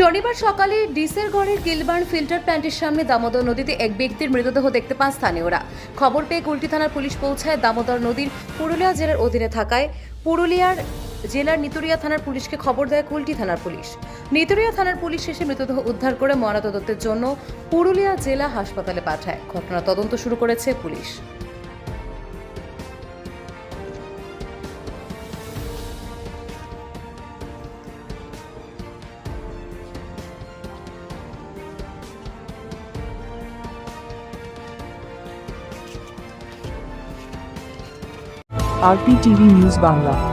শনিবার সকালে ডিসের ডিসেরগড়ের গিলবার্ন ফিল্টার প্ল্যান্টের সামনে দামোদর নদীতে এক ব্যক্তির মৃতদেহ দেখতে পান স্থানীয়রা। খবর পেয়ে কুলটি থানার পুলিশ পৌঁছায় দামোদর নদীর পুরুলিয়া জেলার অধীনে থাকায় পুরুলিয়ার জেলার নিতুরিয়া থানার পুলিশকে খবর দেয় কুলটি থানার পুলিশ। নিতুরিয়া থানার পুলিশ শেষে মৃতদেহ উদ্ধার করে ময়নাতদন্তের জন্য পুরুলিয়া জেলা হাসপাতালে পাঠায়। ঘটনা তদন্ত শুরু করেছে পুলিশ। RPTV news Bangla